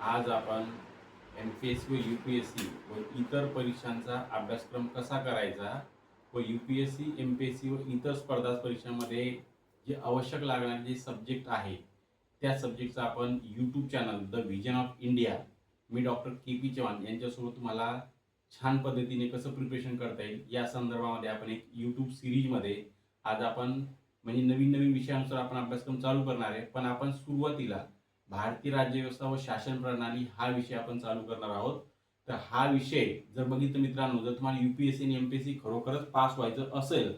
आज आपण M P S C व यू पी एस सी व इतर परीक्षांचा अभ्यासक्रम कसा करायचा व U P S C M P S C व इतर स्पर्धा परीक्षांमध्ये जे आवश्यक लागणारे जे सब्जेक्ट आहे त्या सब्जेक्टचा आपण YouTube channel the vision of India me doctor K P Chavan यांच्यासोबत तुम्हाला छान पद्धतीने कसं प्रिपरेशन करता येईल या संदर्भामध्ये आपण एक यूट्यूब सिरीजमध्ये आज आपण म्हणजे नवीन नवीन विषयानुसार आपण अभ्यासक्रम चालू करणार आहे. पण आपण सुरुवातीला भारतीय राज्यव्यवस्था व शासन प्रणाली हा विषय आपण चालू करणार आहोत. तर हा विषय जर बघितलं मित्रांनो जर तुम्हाला युपीएससी आणि एमपीएससी खरोखरच पास व्हायचं असेल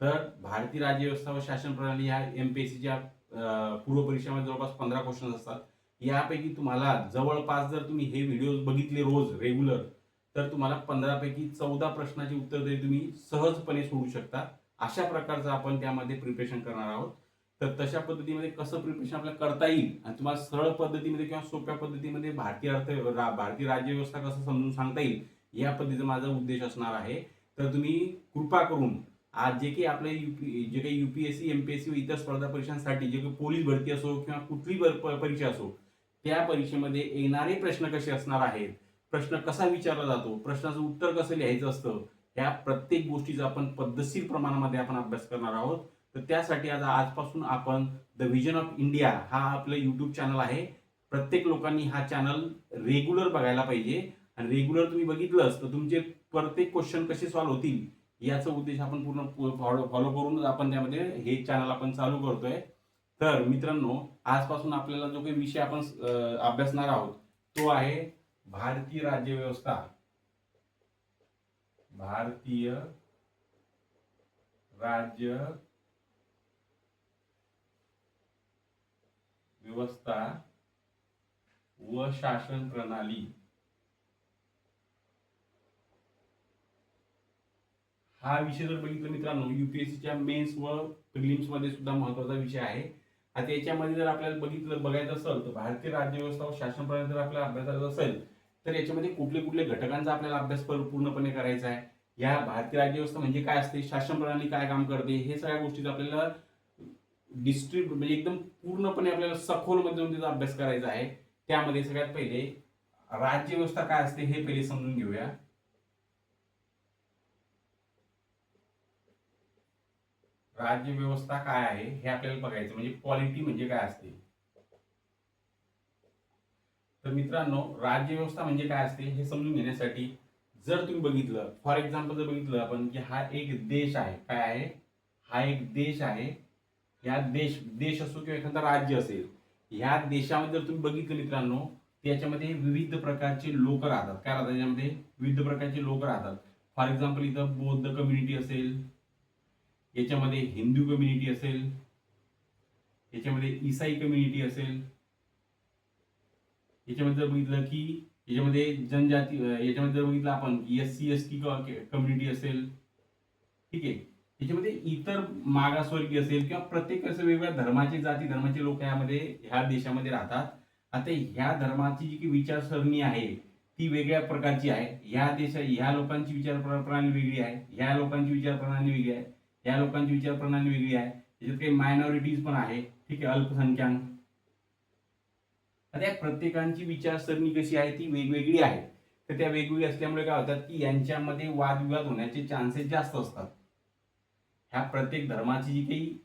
तर भारतीय राज्यव्यवस्था व शासन प्रणाली ह्या एमपीएससीच्या पूर्व परीक्षेमध्ये जवळपास पंधरा क्वेश्चन असतात. यापैकी तुम्हाला जवळपास जर तुम्ही हे व्हिडिओ बघितले रोज रेग्युलर तर तुम्हाला पंधरापैकी चौदा प्रश्नाची उत्तर तरी तुम्ही सहजपणे सोडू शकता. अशा प्रकारचं आपण त्यामध्ये प्रिपरेशन करणार आहोत. तर तशा पद्धतीमध्ये कसं प्रिपरेशन आपल्याला करता येईल? आणि तुम्हाला सरळ पद्धतीमध्ये किंवा सोप्या पद्धतीमध्ये भारतीय अर्थ रा- भारतीय राज्यव्यवस्था कसं समजून सांगता येईल? या पद्धतीचा माझा उद्देश असणार आहे. तर तुम्ही कृपा करून आज जे काही आपले युपी जे काही युपीएससी एमपीएससी व इतर स्पर्धा परीक्षांसाठी जे काही पोलीस भरती असो किंवा कुठली परीक्षा असो त्या परीक्षेमध्ये येणारे प्रश्न कसे असणार आहेत? प्रश्न कसा विचारला जातो? प्रश्नाचं उत्तर कसं लिहायचं असतं? ह्या प्रत्येक गोष्टीचा आपण पद्धतशीर प्रमाणामध्ये आपण अभ्यास करणार आहोत. तर त्यासाठी आज आजपासून आपण द व्हिजन ऑफ इंडिया हा आपलं यूट्यूब चॅनल आहे. प्रत्येक लोकांनी हा चॅनल रेग्युलर बघायला पाहिजे. आणि रेग्युलर तुम्ही बघितलंच तर तुमचे प्रत्येक क्वेश्चन कसे सॉल्व्ह होतील याचा उद्देश आपण पूर्ण फॉलो करूनच आपण त्यामध्ये हे चॅनल आपण चालू करतोय. तर मित्रांनो आजपासून आपल्याला जो काही विषय आपण अभ्यासणार आहोत तो आहे भारतीय राज्यव्यवस्था भारतीय राज्य व्यवस्था व शासन प्रणाली. हा विषय जर बघितलं मित्रांनो युपीएससीच्या मेन्स व प्रिलिम्समध्ये सुद्धा महत्त्वाचा विषय आहे. आता याच्यामध्ये जर आपल्याला बघितलं बघायचं असेल तर भारतीय राज्यव्यवस्था व शासन प्रणाली जर आपल्याला अभ्यास करायचा असेल तर याच्यामध्ये कुठले कुठले घटकांचा आपल्याला अभ्यास पूर्णपणे करायचा आहे? या भारतीय राज्यव्यवस्था म्हणजे काय असते? शासन प्रणाली काय काम करते? हे सगळ्या गोष्टीचा आपल्याला डिस्ट्रिक्ट म्हणजे एकदम पूर्णपणे आपल्याला सखोलमध्ये जाऊन त्याचा अभ्यास करायचा आहे. त्यामध्ये सगळ्यात पहिले राज्यव्यवस्था काय असते हे पहिले समजून घेऊया. राज्यव्यवस्था काय आहे हे आपल्याला बघायचं म्हणजे पॉलिटी म्हणजे काय असते? तर मित्रांनो राज्यव्यवस्था म्हणजे काय असते हे समजून घेण्यासाठी जर तुम्ही बघितलं फॉर एक्झाम्पल जर बघितलं आपण की हा एक देश आहे. काय आहे? हा एक देश आहे. या देश देश असो किंवा एखादा राज्य असेल ह्या देशामध्ये जर तुम्ही बघितलं मित्रांनो त्याच्यामध्ये विविध प्रकारचे लोक राहतात. काय राहतात याच्यामध्ये विविध प्रकारचे लोक राहतात. फॉर एक्झाम्पल इथं बौद्ध कम्युनिटी असेल याच्यामध्ये हिंदू कम्युनिटी असेल याच्यामध्ये इसाई कम्युनिटी असेल याच्यामध्ये जर बघितलं की याच्यामध्ये जनजाती याच्यामध्ये जर बघितलं आपण S C S T community असेल ठीक आहे? याच्यामध्ये इतर मागासवर्गीय असेल किंवा प्रत्येक असं वेगवेगळ्या धर्माचे जाती धर्माचे लोक यामध्ये ह्या देशामध्ये राहतात. आता ह्या धर्माची जी की विचारसरणी आहे ती वेगळ्या प्रकारची आहे. ह्या देशा ह्या लोकांची विचार प्रणाली वेगळी आहे. ह्या लोकांची विचार प्रणाली वेगळी आहे. ह्या लोकांची विचार प्रणाली वेगळी आहे. त्याच्यात काही मायनॉरिटीज पण आहे. ठीक आहे अल्पसंख्याक. आता या प्रत्येकांची विचारसरणी कशी आहे ती वेगवेगळी आहे. तर त्या वेगवेगळी असल्यामुळे काय होतात की यांच्यामध्ये वादविवाद होण्याचे चान्सेस जास्त असतात. ह्या प्रत्येक धर्माची जी काही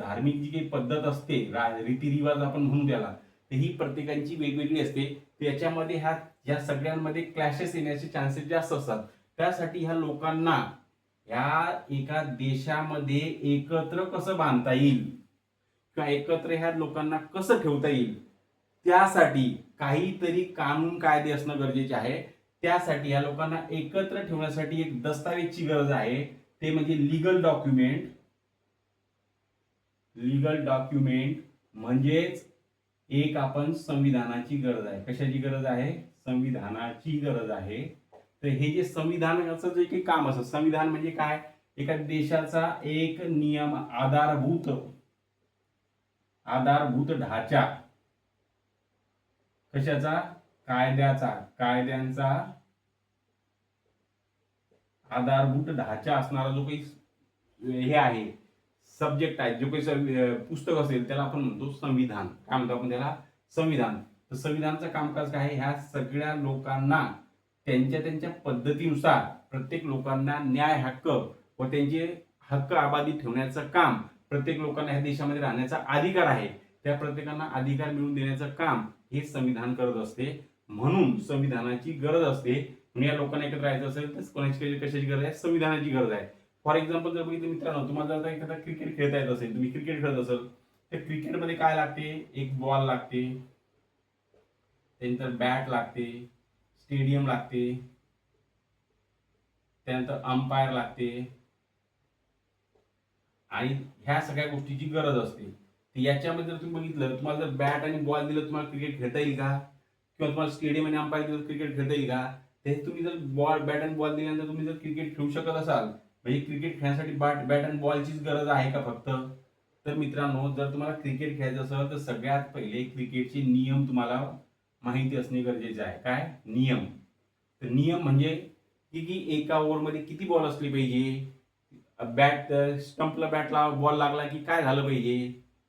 धार्मिक जी काही पद्धत असते रा- रीतिरिवाज आपण म्हणू त्याला तर ही प्रत्येकांची वेगवेगळी असते. त्याच्यामध्ये ह्या या सगळ्यांमध्ये क्लॅशेस येण्याचे चान्सेस जास्त असतात. त्यासाठी ह्या लोकांना ह्या एका देशामध्ये एकत्र कसं बांधता येईल? किंवा एकत्र ह्या लोकांना कसं ठेवता येईल? त्यासाठी काहीतरी कानून कायदे असणं गरजेचे आहे. त्यासाठी या लोकांना एकत्र ठेवण्यासाठी एक दस्तावेजची गरज आहे. ते म्हणजे लिगल डॉक्युमेंट लिगल डॉक्युमेंट म्हणजेच एक आपण संविधानाची गरज आहे. कशाची गरज आहे? संविधानाची गरज आहे. तर हे जे संविधानाचं जे काही काम असतं संविधान म्हणजे काय? एका देशाचा एक नियम आधारभूत आधारभूत ढाचा. कशाचा? कायद्याचा. कायद्यांचा आधारभूत ढाचा असणारा जो काही हे आहे सब्जेक्ट आहे जो काही पुस्तक असेल त्याला आपण म्हणतो संविधान. काय म्हणतो आपण त्याला? संविधान. तर संविधानाचं कामकाज काय आहे? ह्या सगळ्या लोकांना त्यांच्या त्यांच्या पद्धतीनुसार प्रत्येक लोकांना न्याय हक्क व त्यांचे हक्क आबादी ठेवण्याचं काम प्रत्येक लोकांना ह्या देशामध्ये राहण्याचा अधिकार आहे. त्या प्रत्येकांना अधिकार मिळवून देण्याचं काम हे संविधान करत असते. म्हणून संविधानाची गरज असते. म्हणून या लोकांना एकत्र राहायचं असेल तर कोणाची कशाची गरज आहे? संविधानाची गरज आहे. फॉर एक्झाम्पल जर बघितलं मित्रांनो तुम्हाला जर एखादा क्रिकेट खेळता येत असेल तुम्ही क्रिकेट खेळत असेल तर क्रिकेटमध्ये काय लागते? एक बॉल लागते त्यानंतर बॅट लागते स्टेडियम लागते त्यानंतर अंपायर लागते आणि ह्या सगळ्या गोष्टीची गरज असते. तर याच्यामध्ये जर तुम्ही बघितलं तुम्हाला जर बॅट आणि बॉल दिलं तुम्हाला क्रिकेट खेळता येईल का? किंवा तुम्हाला स्टेडियम आणि अंपायर दिलं क्रिकेट खेळता येईल का? ते तुम्ही जर बॉल बॅट अँड बॉल दिल्यानंतर तुम्ही जर क्रिकेट खेळू शकत असाल म्हणजे क्रिकेट खेळण्यासाठी बॅट बॅट अँड बॉलचीच गरज आहे का फक्त? तर मित्रांनो जर तुम्हाला क्रिकेट खेळायचं असेल तर सगळ्यात पहिले क्रिकेटचे नियम तुम्हाला माहिती असणे गरजेचे आहे. काय? नियम. तर नियम म्हणजे की की एका ओव्हरमध्ये किती बॉल असले पाहिजे? बॅट स्टंपला बॅटला बॉल लागला की काय झालं पाहिजे?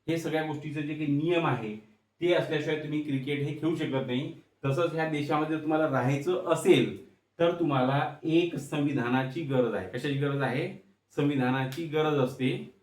हे सगळ्या गोष्टीचे जे काही नियम आहे ते असल्याशिवाय तुम्ही क्रिकेट हे खेळू शकत नाही. तसंच ह्या देशामध्ये तुम्हाला राहायचं असेल तर तुम्हाला एक संविधानाची गरज आहे. कशाची गरज आहे? संविधानाची गरज असते.